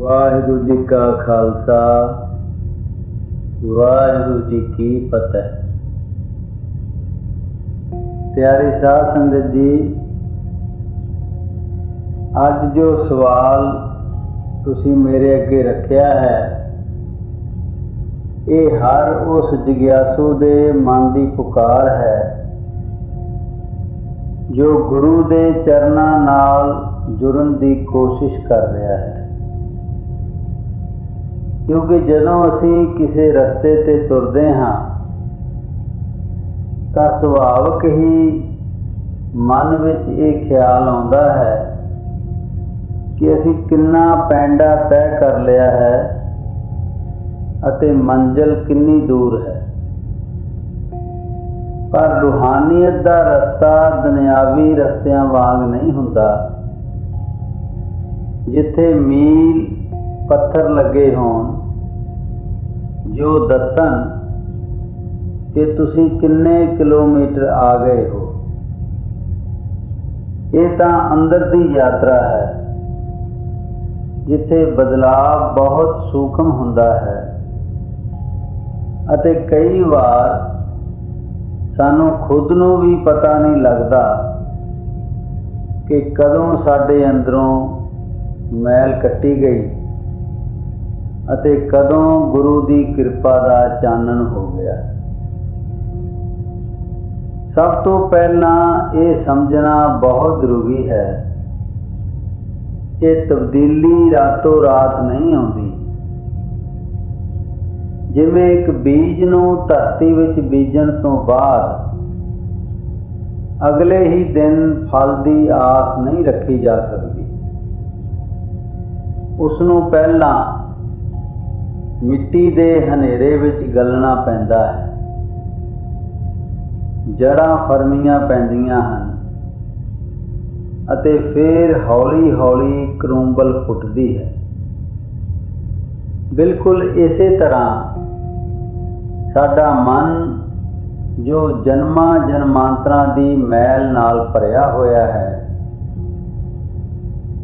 ਵਾਹਿਗੁਰੂ ਜੀ ਕਾ ਖਾਲਸਾ, ਵਾਹਿਗੁਰੂ ਜੀ ਕੀ ਫਤਿਹ। ਪਿਆਰੇ ਸਾਧ ਸੰਗਤ ਜੀ, ਅੱਜ ਜੋ ਸਵਾਲ ਤੁਸੀਂ ਮੇਰੇ ਅੱਗੇ ਰੱਖਿਆ ਹੈ, ਇਹ ਹਰ ਉਸ ਜਿਗਿਆਸੂ ਦੇ ਮਨ ਦੀ ਪੁਕਾਰ ਹੈ, ਜੋ ਗੁਰੂ ਦੇ ਚਰਨਾਂ ਨਾਲ ਜੁੜਨ ਦੀ ਕੋਸ਼ਿਸ਼ ਕਰ ਰਿਹਾ ਹੈ। ਕਿਉਂਕਿ ਜਦੋਂ ਅਸੀਂ ਕਿਸੇ ਰਸਤੇ ਤੇ ਤੁਰਦੇ ਹਾਂ, ਤਾਂ ਸੁਭਾਵਕ ਹੀ ਮਨ ਵਿੱਚ ਇਹ ਖਿਆਲ ਆਉਂਦਾ ਹੈ ਕਿ ਅਸੀਂ ਕਿੰਨਾ ਪੈਂਡਾ ਤੈਅ ਕਰ ਲਿਆ ਹੈ ਅਤੇ ਮੰਜ਼ਲ ਕਿੰਨੀ ਦੂਰ ਹੈ। ਪਰ ਰੂਹਾਨੀਅਤ ਦਾ ਰਸਤਾ ਦੁਨਿਆਵੀ ਰਸਤਿਆਂ ਵਾਂਗ ਨਹੀਂ ਹੁੰਦਾ, ਜਿੱਥੇ ਮੀਲ ਪੱਥਰ ਲੱਗੇ ਹੋਣ, ਜੋ ਦੱਸਣ ਕਿ ਤੁਸੀਂ ਕਿੰਨੇ ਕਿਲੋਮੀਟਰ ਆ ਗਏ ਹੋ। ਇਹ ਤਾਂ ਅੰਦਰ ਦੀ ਯਾਤਰਾ ਹੈ, ਜਿੱਥੇ ਬਦਲਾਅ ਬਹੁਤ ਸੂਖਮ ਹੁੰਦਾ ਹੈ ਅਤੇ ਕਈ ਵਾਰ ਸਾਨੂੰ ਖੁਦ ਨੂੰ ਵੀ ਪਤਾ ਨਹੀਂ ਲੱਗਦਾ ਕਿ ਕਦੋਂ ਸਾਡੇ ਅੰਦਰੋਂ ਮੈਲ ਕੱਟੀ ਗਈ। ਅਤੇ ਕਦੋਂ ਗੁਰੂ ਦੀ ਕਿਰਪਾ ਦਾ ਚਾਨਣ ਹੋ ਗਿਆ। ਸਭ ਤੋਂ ਪਹਿਲਾਂ ਇਹ ਸਮਝਣਾ ਬਹੁਤ ਜ਼ਰੂਰੀ ਹੈ ਕਿ ਤਬਦੀਲੀ ਰਾਤੋਂ ਰਾਤ ਨਹੀਂ ਆਉਂਦੀ। ਜਿਵੇਂ ਇੱਕ ਬੀਜ ਨੂੰ ਧਰਤੀ ਵਿੱਚ ਬੀਜਣ ਤੋਂ ਬਾਅਦ ਅਗਲੇ ਹੀ ਦਿਨ ਫਲ ਦੀ ਆਸ ਨਹੀਂ ਰੱਖੀ ਜਾ ਸਕਦੀ। ਉਸ ਨੂੰ ਪਹਿਲਾਂ ਮਿੱਟੀ ਦੇ ਹਨੇਰੇ ਵਿੱਚ ਗਲਣਾ ਪੈਂਦਾ ਹੈ। ਜੜਾਂ ਫਰਮੀਆਂ ਪੈਂਦੀਆਂ ਹਨ ਅਤੇ ਫਿਰ ਹੌਲੀ-ਹੌਲੀ ਕਰੂੰਬਲ ਫੁੱਟਦੀ ਹੈ। ਬਿਲਕੁਲ ਇਸੇ ਤਰ੍ਹਾਂ ਸਾਡਾ ਮਨ ਜੋ ਜਨਮਾਂ ਜਨਮਾਂਤਰਾਂ ਦੀ ਮੈਲ ਨਾਲ ਭਰਿਆ ਹੋਇਆ ਹੈ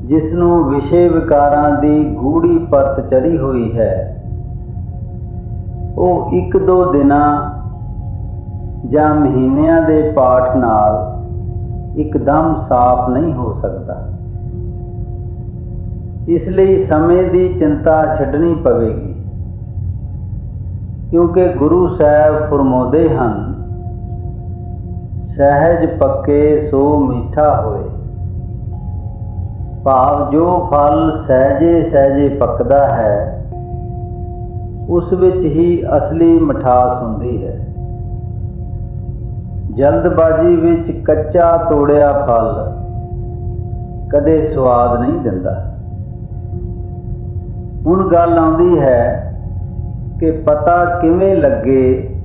ਜਿਸ ਨੂੰ ਵਿਸ਼ੇ ਵਿਕਾਰਾਂ ਦੀ ਗੂੜੀ ਪਰਤ ਚੜੀ ਹੋਈ ਹੈ ਉਹ ਇੱਕ ਦੋ ਦਿਨਾਂ ਜਾਂ ਮਹੀਨਿਆਂ ਦੇ ਪਾਠ ਨਾਲ ਇੱਕਦਮ ਸਾਫ਼ ਨਹੀਂ ਹੋ ਸਕਦਾ। ਇਸ ਲਈ ਸਮੇਂ ਦੀ ਚਿੰਤਾ ਛੱਡਣੀ ਪਵੇਗੀ, ਕਿਉਂਕਿ ਗੁਰੂ ਸਾਹਿਬ ਫਰਮਾਉਂਦੇ ਹਨ, ਸਹਿਜ ਪੱਕੇ ਸੋ ਮਿੱਠਾ ਹੋਏ। ਭਾਵ ਜੋ ਫਲ ਸਹਿਜੇ ਸਹਿਜੇ ਪੱਕਦਾ ਹੈ ਉਸ ਵਿੱਚ ਹੀ ਅਸਲੀ ਮਠਾਸ ਹੁੰਦੀ ਹੈ। ਜਲਦਬਾਜ਼ੀ ਵਿੱਚ ਕੱਚਾ ਤੋੜਿਆ ਫਲ ਕਦੇ ਸਵਾਦ ਨਹੀਂ ਦਿੰਦਾ। ਹੁਣ ਗੱਲ ਆਉਂਦੀ ਹੈ ਕਿ ਪਤਾ ਕਿਵੇਂ ਲੱਗੇ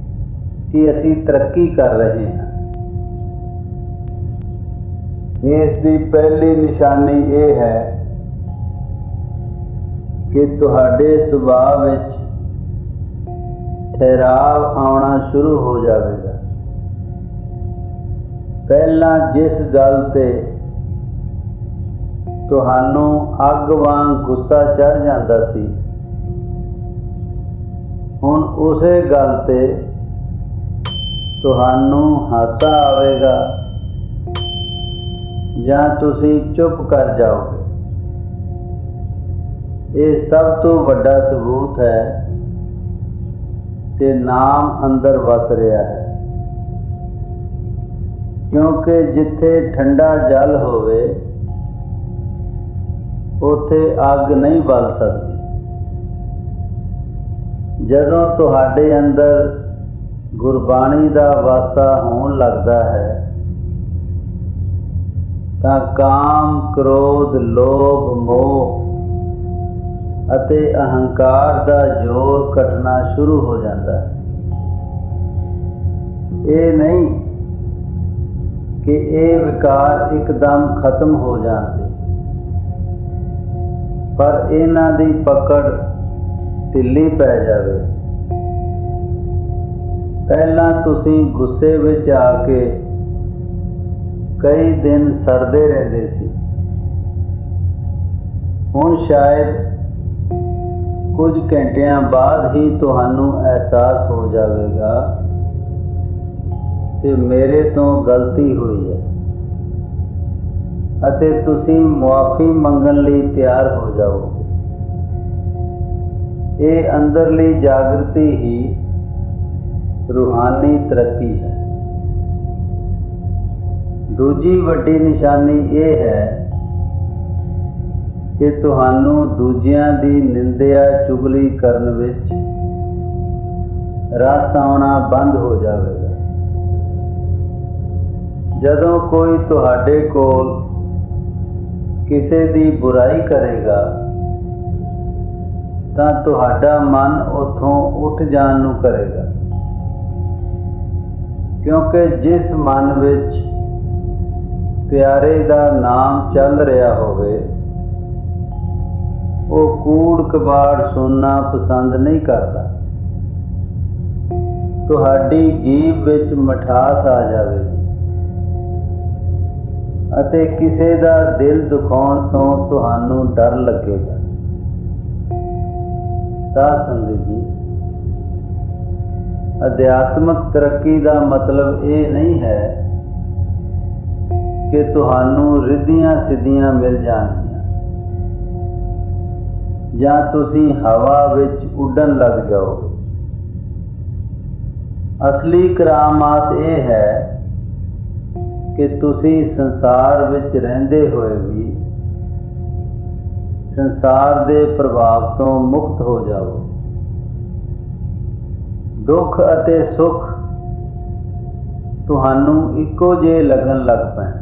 ਕਿ ਅਸੀਂ ਤਰੱਕੀ ਕਰ ਰਹੇ ਹਾਂ। ਇਸ ਦੀ ਪਹਿਲੀ ਨਿਸ਼ਾਨੀ ਇਹ ਹੈ ਕਿ ਤੁਹਾਡੇ ਸੁਭਾਅ ਵਿੱਚ ਠਹਿਰਾਵ ਆਉਣਾ ਸ਼ੁਰੂ ਹੋ ਜਾਵੇਗਾ। ਪਹਿਲਾਂ ਜਿਸ ਗੱਲ ਤੇ ਤੁਹਾਨੂੰ ਅੱਗ ਵਾਂਗ ਗੁੱਸਾ ਚੜ ਜਾਂਦਾ ਸੀ, ਹੁਣ ਉਸੇ ਗੱਲ ਤੇ ਤੁਹਾਨੂੰ ਹਾਸਾ ਆਵੇਗਾ ਜਾਂ ਤੁਸੀਂ ਚੁੱਪ ਕਰ ਜਾਓਗੇ। ਇਹ ਸਭ ਤੋਂ ਵੱਡਾ ਸਬੂਤ ਹੈ ਕਿ ਨਾਮ ਅੰਦਰ ਵਸ ਰਿਹਾ ਹੈ। ਕਿਉਂਕਿ ਜਿੱਥੇ ਠੰਡਾ ਜਲ ਹੋਵੇ, ਉਥੇ ਅੱਗ ਨਹੀਂ ਬਲ ਸਕਦੀ। ਜਦੋਂ ਤੁਹਾਡੇ ਅੰਦਰ ਗੁਰਬਾਣੀ ਦਾ ਵਾਸਾ ਹੋਣ ਲੱਗਦਾ ਹੈ, ਤਾਂ ਕਾਮ, ਕ੍ਰੋਧ, ਲੋਭ, ਮੋਹ ਅਤੇ ਅਹੰਕਾਰ ਦਾ ਜ਼ੋਰ ਘਟਣਾ ਸ਼ੁਰੂ ਹੋ ਜਾਂਦਾ ਹੈ। ਇਹ ਨਹੀਂ ਕਿ ਇਹ ਵਿਕਾਰ ਇੱਕਦਮ ਖਤਮ ਹੋ ਜਾਣਗੇ, ਪਰ ਇਹਨਾਂ ਦੀ ਪਕੜ ਢਿੱਲੀ ਪੈ ਜਾਵੇ। ਪਹਿਲਾਂ ਤੁਸੀਂ ਗੁੱਸੇ ਵਿੱਚ ਆ ਕੇ ਕਈ ਦਿਨ ਸੜਦੇ ਰਹਿੰਦੇ ਸੀ। ਹੁਣ ਸ਼ਾਇਦ ਕੁਝ ਘੰਟਿਆਂ ਬਾਅਦ ਹੀ ਤੁਹਾਨੂੰ ਅਹਿਸਾਸ ਹੋ ਜਾਵੇਗਾ ਕਿ ਮੇਰੇ ਤੋਂ ਗਲਤੀ ਹੋਈ ਹੈ ਅਤੇ ਤੁਸੀਂ ਮੁਆਫੀ ਮੰਗਣ ਲਈ ਤਿਆਰ ਹੋ ਜਾਓਗੇ। ਇਹ ਅੰਦਰਲੀ ਜਾਗਰਤੀ ਹੀ ਰੂਹਾਨੀ ਤਰੱਕੀ ਹੈ। ਦੂਜੀ ਵੱਡੀ ਨਿਸ਼ਾਨੀ ਇਹ ਹੈ ਕਿ ਤੁਹਾਨੂੰ ਦੂਜਿਆਂ ਦੀ ਨਿੰਦਿਆ ਚੁਗਲੀ ਕਰਨ ਵਿੱਚ ਰਸ ਆਉਣਾ ਬੰਦ ਹੋ ਜਾਵੇਗਾ। ਜਦੋਂ ਕੋਈ ਤੁਹਾਡੇ ਕੋਲ ਕਿਸੇ ਦੀ ਬੁਰਾਈ ਕਰੇਗਾ, ਤਾਂ ਤੁਹਾਡਾ ਮਨ ਉਥੋਂ ਉੱਠ ਜਾਣ ਨੂੰ ਕਰੇਗਾ। ਕਿਉਂਕਿ ਜਿਸ ਮਨ ਵਿੱਚ ਪਿਆਰੇ ਦਾ ਨਾਮ ਚੱਲ ਰਿਹਾ ਹੋਵੇ ਉਹ ਕੂੜ ਕਬਾੜ ਸੁਣਨਾ ਪਸੰਦ ਨਹੀਂ ਕਰਦਾ। ਤੁਹਾਡੀ ਜੀਭ ਵਿੱਚ ਮਠਾਸ ਆ ਜਾਵੇਗੀ ਅਤੇ ਕਿਸੇ ਦਾ ਦਿਲ ਦੁਖਾਉਣ ਤੋਂ ਤੁਹਾਨੂੰ ਡਰ ਲੱਗੇਗਾ। ਸਾਧ ਸੰਗਤ ਜੀ, ਅਧਿਆਤਮਕ ਤਰੱਕੀ ਦਾ ਮਤਲਬ ਇਹ ਨਹੀਂ ਹੈ ਕਿ ਤੁਹਾਨੂੰ ਰਿੱਧੀਆਂ ਸਿੱਧੀਆਂ ਮਿਲ ਜਾਣ। ਜਾਂ ਤੁਸੀਂ ਹਵਾ ਵਿੱਚ ਉੱਡਣ ਲੱਗ ਜਾਓਗੇ ਅਸਲੀ ਕਰਾਮਾਤ ਇਹ ਹੈ ਕਿ ਤੁਸੀਂ ਸੰਸਾਰ ਵਿੱਚ ਰਹਿੰਦੇ ਹੋਏ ਵੀ ਸੰਸਾਰ ਦੇ ਪ੍ਰਭਾਵ ਤੋਂ ਮੁਕਤ ਹੋ ਜਾਓ। ਦੁੱਖ ਅਤੇ ਸੁੱਖ ਤੁਹਾਨੂੰ ਇੱਕੋ ਜਿਹੇ ਲੱਗਣ ਲੱਗ ਪੈਣ।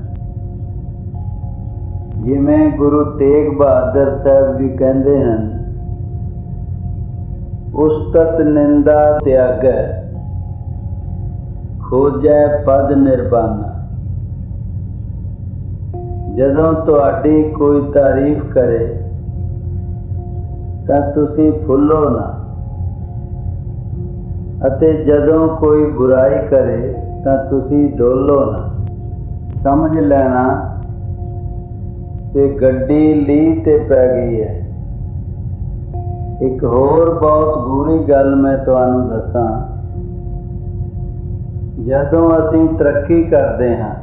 ਜਿਵੇਂ ਗੁਰੂ ਤੇਗ ਬਹਾਦਰ ਸਾਹਿਬ ਵੀ ਕਹਿੰਦੇ ਹਨ, ਉਸਤਤ ਨਿੰਦਾ ਤਿਆਗੈ, ਖੋਜੈ ਪਦ ਨਿਰਬਾਨਾ ਜਦੋਂ ਤੁਹਾਡੀ ਕੋਈ ਤਾਰੀਫ ਕਰੇ, ਤਾਂ ਤੁਸੀਂ ਫੁੱਲੋ ਨਾ। ਅਤੇ ਜਦੋਂ ਕੋਈ ਬੁਰਾਈ ਕਰੇ, ਤਾਂ ਤੁਸੀਂ ਡੋਲੋ ਨਾ। ਸਮਝ ਲੈਣਾ ਕਿ ਗੱਡੀ ਲੀ ਤੇ ਪੈ ਗਈ ਹੈ। ਇੱਕ ਹੋਰ ਬਹੁਤ ਬੁਰੀ ਗੱਲ ਮੈਂ ਤੁਹਾਨੂੰ ਦੱਸਾਂ। ਜਦੋਂ ਅਸੀਂ ਤਰੱਕੀ ਕਰਦੇ ਹਾਂ,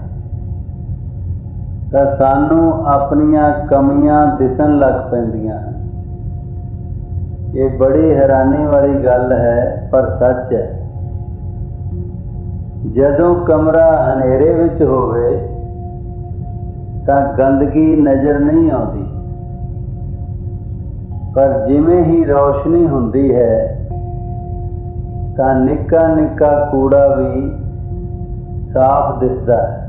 ਤਾਂ ਸਾਨੂੰ ਆਪਣੀਆਂ ਕਮੀਆਂ ਦਿਸਣ ਲੱਗ ਪੈਂਦੀਆਂ ਹਨ। ਇਹ ਬੜੀ ਹੈਰਾਨੀ ਵਾਲੀ ਗੱਲ ਹੈ, ਪਰ ਸੱਚ ਹੈ। ਜਦੋਂ ਕਮਰਾ ਹਨੇਰੇ ਵਿੱਚ ਹੋਵੇ ਤਾਂ ਗੰਦਗੀ ਨਜ਼ਰ ਨਹੀਂ ਆਉਂਦੀ। ਪਰ ਜਿਵੇਂ ਹੀ ਰੌਸ਼ਨੀ ਹੁੰਦੀ ਹੈ, ਤਾਂ ਨਿੱਕਾ ਨਿੱਕਾ ਕੂੜਾ ਵੀ ਸਾਫ਼ ਦਿਸਦਾ ਹੈ।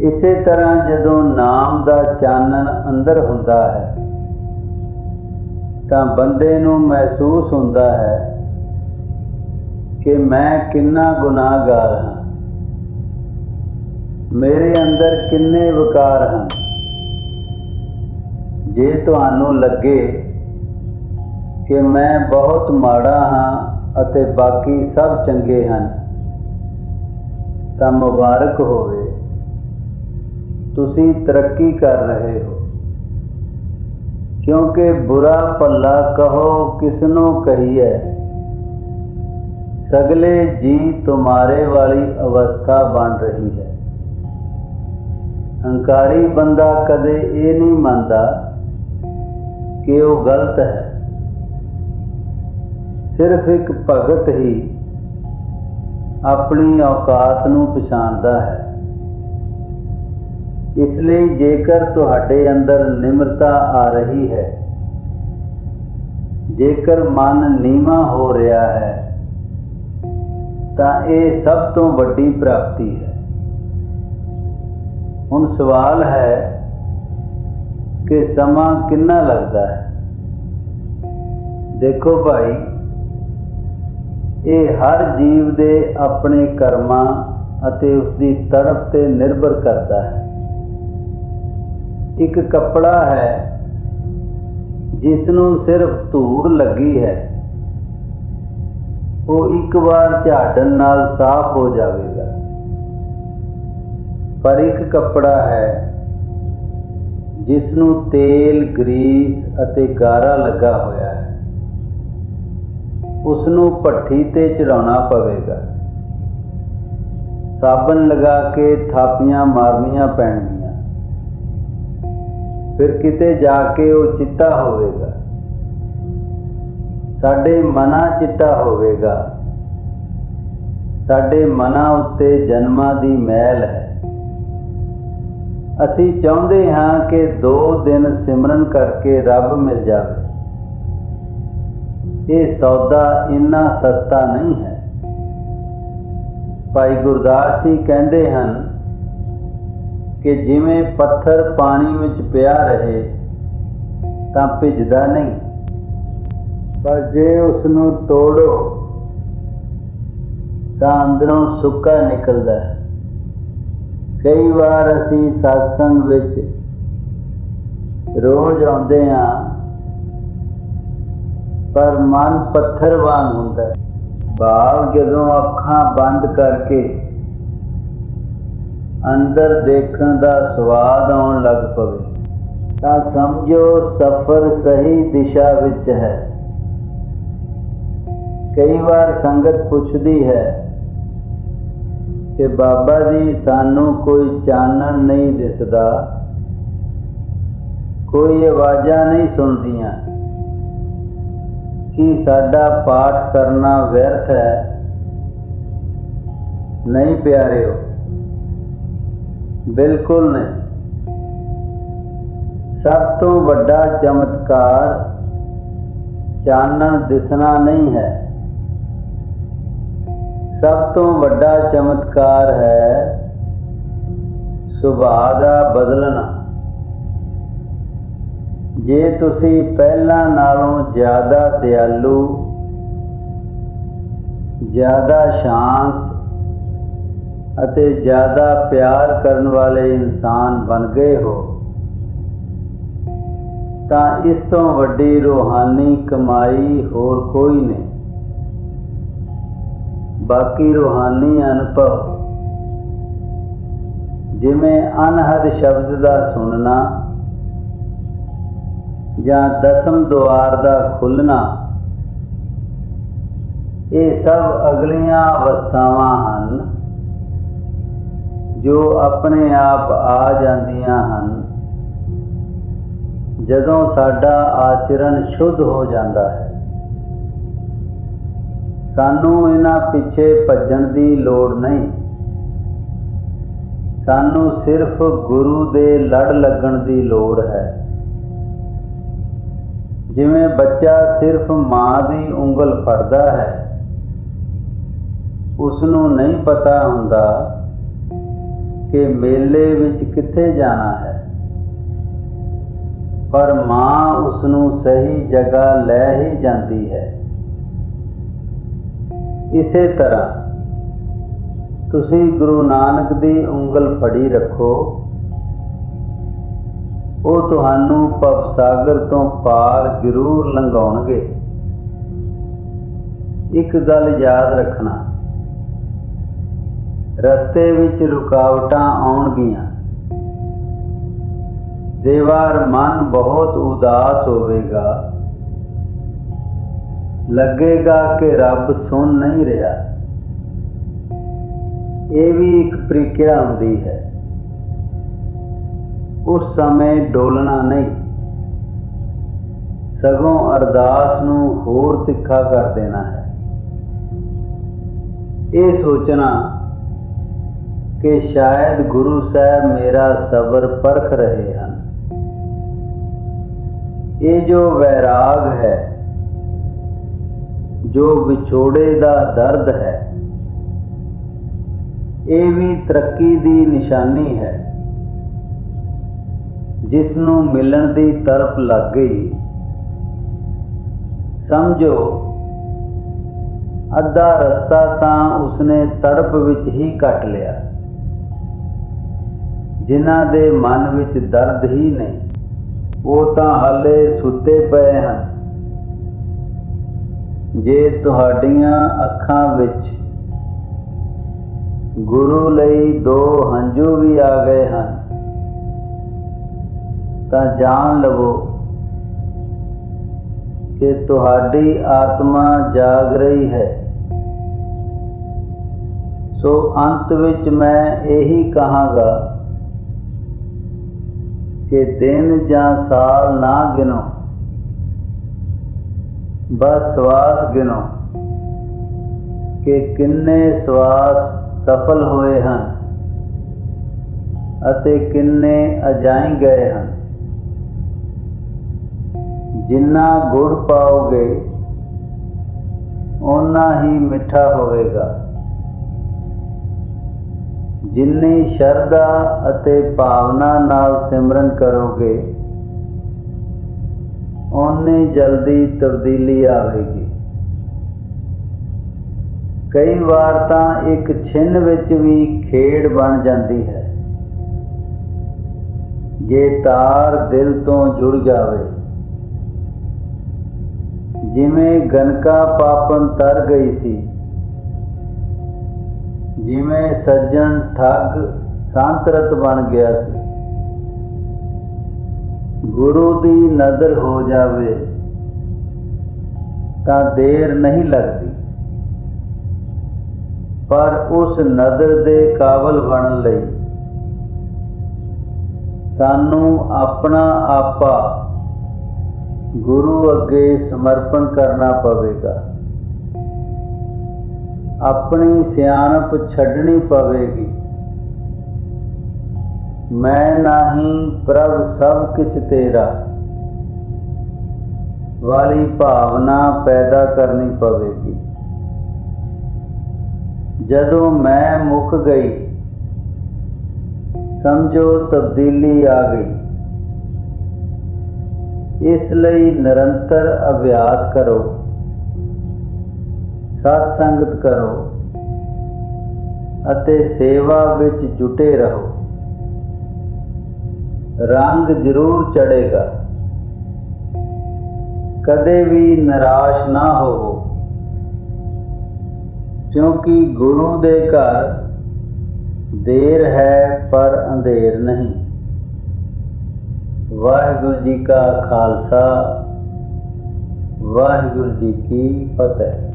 ਇਸੇ ਤਰ੍ਹਾਂ ਜਦੋਂ ਨਾਮ ਦਾ ਚਾਨਣ ਅੰਦਰ ਹੁੰਦਾ ਹੈ, ਤਾਂ ਬੰਦੇ ਨੂੰ ਮਹਿਸੂਸ ਹੁੰਦਾ ਹੈ ਕਿ ਮੈਂ ਕਿੰਨਾ ਗੁਨਾਹਗਾਰ ਹਾਂ। ਮੇਰੇ ਅੰਦਰ ਕਿੰਨੇ ਵਿਕਾਰ ਹਨ? ਜੇ ਤੁਹਾਨੂੰ ਲੱਗੇ ਕਿ ਮੈਂ ਬਹੁਤ ਮਾੜਾ ਹਾਂ ਅਤੇ ਬਾਕੀ ਸਭ ਚੰਗੇ ਹਨ, ਤਾਂ ਮੁਬਾਰਕ ਹੋਵੇ। ਤੁਸੀਂ ਤਰੱਕੀ ਕਰ ਰਹੇ ਹੋ। ਕਿਉਂਕਿ ਬੁਰਾ ਭੱਲਾ ਕਹੋ ਕਿਸਨੂੰ ਕਹੀਏ ਸਗਲੇ ਜੀ ਤੁਹਾਰੇ ਵਾਲੀ ਅਵਸਥਾ ਬਣ ਰਹੀ ਹੈ। ਹੰਕਾਰੀ ਬੰਦਾ ਕਦੇ ਇਹ ਨਹੀਂ ਮੰਨਦਾ ਕਿ ਉਹ ਗਲਤ ਹੈ। ਸਿਰਫ ਇੱਕ ਭਗਤ ਹੀ ਆਪਣੀ ਔਕਾਤ ਨੂੰ ਪਛਾਣਦਾ ਹੈ। ਇਸ ਲਈ ਜੇਕਰ ਤੁਹਾਡੇ ਅੰਦਰ ਨਿਮਰਤਾ ਆ ਰਹੀ ਹੈ, ਜੇਕਰ ਮਨ ਨੀਵਾ ਹੋ ਰਿਹਾ ਹੈ, ਤਾਂ ਇਹ ਸਭ ਤੋਂ ਵੱਡੀ ਪ੍ਰਾਪਤੀ ਹੈ। ਹੁਣ ਸਵਾਲ ਹੈ ਕਿ ਸਮਾਂ ਕਿੰਨਾ ਲੱਗਦਾ ਹੈ? ਦੇਖੋ ਭਾਈ, ਇਹ ਹਰ ਜੀਵ ਦੇ ਆਪਣੇ ਕਰਮਾਂ ਅਤੇ ਉਸ ਦੀ ਤੜਪ ਤੇ ਨਿਰਭਰ ਕਰਦਾ ਹੈ। ਇੱਕ ਕੱਪੜਾ ਹੈ ਜਿਸ ਨੂੰ ਸਿਰਫ ਧੂੜ ਲੱਗੀ ਹੈ। ਉਹ ਇੱਕ ਵਾਰ ਝਾੜਨ ਨਾਲ ਸਾਫ਼ ਹੋ ਜਾਵੇ ਪਰ ਇੱਕ ਕੱਪੜਾ ਹੈ, ਜਿਸ ਨੂੰ ਤੇਲ, ਗਰੀਸ ਅਤੇ ਗਾਰਾ ਲੱਗਾ ਹੋਇਆ ਹੈ। ਉਸ ਨੂੰ ਭੱਠੀ ਤੇ ਚੜਾਉਣਾ ਪਵੇਗਾ। ਸਾਬਣ ਲਗਾ ਕੇ ਥਾਪੀਆਂ ਮਾਰਨੀਆਂ ਪੈਣਗੀਆਂ। ਫਿਰ ਕਿਤੇ ਜਾ ਕੇ ਉਹ ਚਿੱਟਾ ਹੋਵੇਗਾ। ਸਾਡੇ ਮਨਾ ਚਿੱਟਾ ਹੋਵੇਗਾ। ਸਾਡੇ ਮਨਾਂ ਉੱਤੇ ਜਨਮਾਂ ਦੀ ਮੈਲ ਹੈ। ਅਸੀਂ ਚਾਹੁੰਦੇ ਹਾਂ ਕਿ ਦੋ ਦਿਨ ਸਿਮਰਨ ਕਰਕੇ ਰੱਬ ਮਿਲ ਜਾਵੇ। ਇਹ ਸੌਦਾ ਇੰਨਾ ਸਸਤਾ ਨਹੀਂ ਹੈ। ਭਾਈ ਗੁਰਦਾਸ ਜੀ ਕਹਿੰਦੇ ਹਨ ਕਿ ਜਿਵੇਂ ਪੱਥਰ ਪਾਣੀ ਵਿੱਚ ਪਿਆ ਰਹੇ, ਤਾਂ ਭਿੱਜਦਾ ਨਹੀਂ। ਪਰ ਜੇ ਉਸ ਨੂੰ ਤੋੜੋ, ਤਾਂ ਅੰਦਰੋਂ ਸੁੱਕਾ ਨਿਕਲਦਾ ਹੈ। ਕਈ ਵਾਰ ਅਸੀਂ satsang ਵਿੱਚ ਰੋਜ਼ ਆਉਂਦੇ ਹਾਂ, ਪਰ ਮਨ ਪੱਥਰ ਵਾਂਗ ਹੁੰਦਾ ਹੈ। ਭਾਵ ਜਦੋਂ ਅੱਖਾਂ ਬੰਦ ਕਰਕੇ ਅੰਦਰ ਦੇਖਣ ਦਾ ਸਵਾਦ ਆਉਣ ਲੱਗ ਪਵੇ, ਤਾਂ ਸਮਝੋ ਸਫ਼ਰ ਸਹੀ ਦਿਸ਼ਾ ਵਿੱਚ ਹੈ। ਕਈ ਵਾਰ ਸੰਗਤ ਪੁੱਛਦੀ ਹੈ ਕਿ ਬਾਬਾ ਜੀ ਸਾਨੂੰ ਕੋਈ ਚਾਨਣ ਨਹੀਂ ਦਿਸਦਾ, ਕੋਈ ਆਵਾਜ਼ਾਂ ਨਹੀਂ ਸੁਣਦੀਆਂ। ਕਿ ਸਾਡਾ ਪਾਠ ਕਰਨਾ ਵਿਅਰਥ ਹੈ? ਨਹੀਂ ਪਿਆਰਿਓ, ਬਿਲਕੁਲ ਨਹੀਂ। ਸਭ ਤੋਂ ਵੱਡਾ ਚਮਤਕਾਰ ਚਾਨਣ ਦਿਸਣਾ ਨਹੀਂ ਹੈ। ਸਭ ਤੋਂ ਵੱਡਾ ਚਮਤਕਾਰ ਹੈ ਸੁਭਾਅ ਦਾ ਬਦਲਣਾ। ਜੇ ਤੁਸੀਂ ਪਹਿਲਾਂ ਨਾਲੋਂ ਜ਼ਿਆਦਾ ਦਿਆਲੂ, ਜ਼ਿਆਦਾ ਸ਼ਾਂਤ ਅਤੇ ਜ਼ਿਆਦਾ ਪਿਆਰ ਕਰਨ ਵਾਲੇ ਇਨਸਾਨ ਬਣ ਗਏ ਹੋ, ਤਾਂ ਇਸ ਤੋਂ ਵੱਡੀ ਰੂਹਾਨੀ ਕਮਾਈ ਹੋਰ ਕੋਈ ਨਹੀਂ। ਬਾਕੀ ਰੂਹਾਨੀ ਅਨੁਭਵ। ਜਿਵੇਂ ਅਨਹਦ ਸ਼ਬਦ ਦਾ ਸੁਣਨਾ ਜਾਂ ਦਸਮ ਦੁਆਰ ਦਾ ਖੁੱਲਣਾ ਇਹ ਸਭ ਅਗਲੀਆਂ ਅਵਸਥਾਵਾਂ ਹਨ ਜੋ ਆਪਣੇ ਆਪ ਆ ਜਾਂਦੀਆਂ ਹਨ। ਜਦੋਂ ਸਾਡਾ ਆਚਰਣ ਸ਼ੁੱਧ ਹੋ ਜਾਂਦਾ ਹੈ ਸਾਨੂੰ ਇਹਨਾਂ ਪਿੱਛੇ ਭੱਜਣ ਦੀ ਲੋੜ ਨਹੀਂ। ਸਾਨੂੰ ਸਿਰਫ ਗੁਰੂ ਦੇ ਲੜ ਲੱਗਣ ਦੀ ਲੋੜ ਹੈ। ਜਿਵੇਂ ਬੱਚਾ ਸਿਰਫ ਮਾਂ ਦੀ ਉਂਗਲ ਫੜਦਾ ਹੈ ਉਸ ਨੂੰ ਨਹੀਂ ਪਤਾ ਹੁੰਦਾ ਕਿ ਮੇਲੇ ਵਿੱਚ ਕਿੱਥੇ ਜਾਣਾ ਹੈ। ਪਰ ਮਾਂ ਉਸ ਨੂੰ ਸਹੀ ਜਗ੍ਹਾ ਲੈ ਹੀ ਜਾਂਦੀ ਹੈ। ਇਸੇ ਤਰ੍ਹਾਂ ਤੁਸੀਂ ਗੁਰੂ ਨਾਨਕ ਦੀ ਉਂਗਲ ਫੜੀ ਰੱਖੋ, ਉਹ ਤੁਹਾਨੂੰ ਭਵ ਸਾਗਰ ਤੋਂ ਪਾਰ ਜ਼ਰੂਰ ਲੰਘਾਉਣਗੇ। ਇੱਕ ਗੱਲ ਯਾਦ ਰੱਖਣਾ, ਰਸਤੇ ਵਿੱਚ ਰੁਕਾਵਟਾਂ ਆਉਣਗੀਆਂ। ਦੇਵਾਰ ਮਨ ਬਹੁਤ ਉਦਾਸ ਹੋਵੇਗਾ। ਲੱਗੇਗਾ ਕਿ ਰੱਬ ਸੁਣ ਨਹੀਂ ਰਿਹਾ। ਇਹ ਵੀ ਇੱਕ ਪ੍ਰੀਖਿਆ ਹੁੰਦੀ ਹੈ। ਉਸ ਸਮੇਂ ਡੋਲਣਾ ਨਹੀਂ। ਸਗੋਂ ਅਰਦਾਸ ਨੂੰ ਹੋਰ ਤਿੱਖਾ ਕਰ ਦੇਣਾ ਹੈ। ਇਹ ਸੋਚਣਾ ਕਿ ਸ਼ਾਇਦ ਗੁਰੂ ਸਾਹਿਬ ਮੇਰਾ ਸਬਰ ਪਰਖ ਰਹੇ ਹਨ। ਇਹ ਜੋ ਵੈਰਾਗ ਹੈ ਜੋ ਵਿਛੋੜੇ ਦਾ ਦਰਦ ਹੈ, ਇਹ ਵੀ ਤਰੱਕੀ ਦੀ ਨਿਸ਼ਾਨੀ ਹੈ। ਜਿਸ ਨੂੰ ਮਿਲਣ ਦੀ ਤਰਫ ਲੱਗ ਗਈ, ਸਮਝੋ, ਅੱਧਾ ਰਸਤਾ ਤਾਂ ਉਸਨੇ ਤੜਪ ਵਿੱਚ ਹੀ ਕੱਟ ਲਿਆ। ਜਿਨ੍ਹਾਂ ਦੇ ਮਨ ਵਿੱਚ ਦਰਦ ਹੀ ਨਹੀਂ, ਉਹ ਤਾਂ ਹਾਲੇ ਸੁੱਤੇ ਪਏ ਹਨ। ਜੇ ਤੁਹਾਡੀਆਂ ਅੱਖਾਂ ਵਿੱਚ ਗੁਰੂ ਲਈ ਦੋ ਹੰਝੂ ਵੀ ਆ ਗਏ ਹਨ, ਤਾਂ ਜਾਣ ਲਵੋ ਕਿ ਤੁਹਾਡੀ ਆਤਮਾ ਜਾਗ ਰਹੀ ਹੈ। ਸੋ ਅੰਤ ਵਿੱਚ ਮੈਂ ਇਹੀ ਕਹਾਂਗਾ ਕਿ ਦਿਨ ਜਾਂ ਸਾਲ ਨਾ ਗਿਣੋ। ਬਸ ਸਵਾਸ ਗਿਣੋ ਕਿ ਕਿੰਨੇ ਸਵਾਸ ਸਫਲ ਹੋਏ ਹਨ ਅਤੇ ਕਿੰਨੇ ਅਜਾਈ ਗਏ ਹਨ। ਜਿੰਨਾ ਗੁੜ ਪਾਓਗੇ, ਓਨਾ ਹੀ ਮਿੱਠਾ ਹੋਵੇਗਾ। ਜਿੰਨੀ ਸ਼ਰਧਾ ਅਤੇ ਭਾਵਨਾ ਨਾਲ ਸਿਮਰਨ ਕਰੋਗੇ ਓਨੀ ਜਲਦੀ ਤਬਦੀਲੀ ਆਵੇਗੀ। ਕਈ ਵਾਰ ਤਾਂ ਇੱਕ ਛਿੰਨ ਵਿੱਚ ਵੀ ਖੇਡ ਬਣ ਜਾਂਦੀ ਹੈ। ਜੇ ਤਾਰ ਦਿਲ ਤੋਂ ਜੁੜ ਜਾਵੇ, ਜਿਵੇਂ ਗਨਕਾ ਪਾਪਨ ਤਰ ਗਈ ਸੀ, ਜਿਵੇਂ ਸੱਜਣ ਠੱਗ ਸੰਤਰਤ ਬਣ ਗਿਆ ਸੀ। ਗੁਰੂ ਦੀ ਨਜ਼ਰ ਹੋ ਜਾਵੇ ਤਾਂ ਦੇਰ ਨਹੀਂ ਲੱਗਦੀ। ਪਰ ਉਸ ਨਜ਼ਰ ਦੇ ਕਾਬਲ ਬਣਨ ਲਈ ਸਾਨੂੰ ਆਪਣਾ ਆਪਾ ਗੁਰੂ ਅੱਗੇ ਸਮਰਪਣ ਕਰਨਾ ਪਵੇਗਾ। ਆਪਣੀ ਸਿਆਣਪ ਛੱਡਣੀ ਪਵੇਗੀ। ਮੈਂ ਨਹੀਂ ਪ੍ਰਭ ਸਭ ਕੁਝ ਤੇਰਾ। ਵਾਲੀ ਭਾਵਨਾ ਪੈਦਾ ਕਰਨੀ ਪਵੇਗੀ। ਜਦੋਂ ਮੈਂ ਮੁੱਕ ਗਈ, ਸਮਝੋ ਤਬਦੀਲੀ ਆ ਗਈ। ਇਸ ਲਈ ਨਿਰੰਤਰ ਅਭਿਆਸ ਕਰੋ। ਸਤ ਸੰਗਤ ਕਰੋ ਅਤੇ ਸੇਵਾ ਵਿੱਚ ਜੁਟੇ ਰਹੋ। ਰੰਗ ਜ਼ਰੂਰ ਚੜੇਗਾ ਕਦੇ ਵੀ ਨਿਰਾਸ਼ ਨਾ ਹੋਵੋ। ਕਿਉਂਕਿ ਗੁਰੂ ਦੇ ਘਰ ਦੇਰ ਹੈ, ਪਰ ਅੰਧੇਰ ਨਹੀਂ। ਵਾਹਿਗੁਰੂ ਜੀ ਕਾ ਖਾਲਸਾ, ਵਾਹਿਗੁਰੂ ਜੀ ਕੀ ਫਤਿਹ।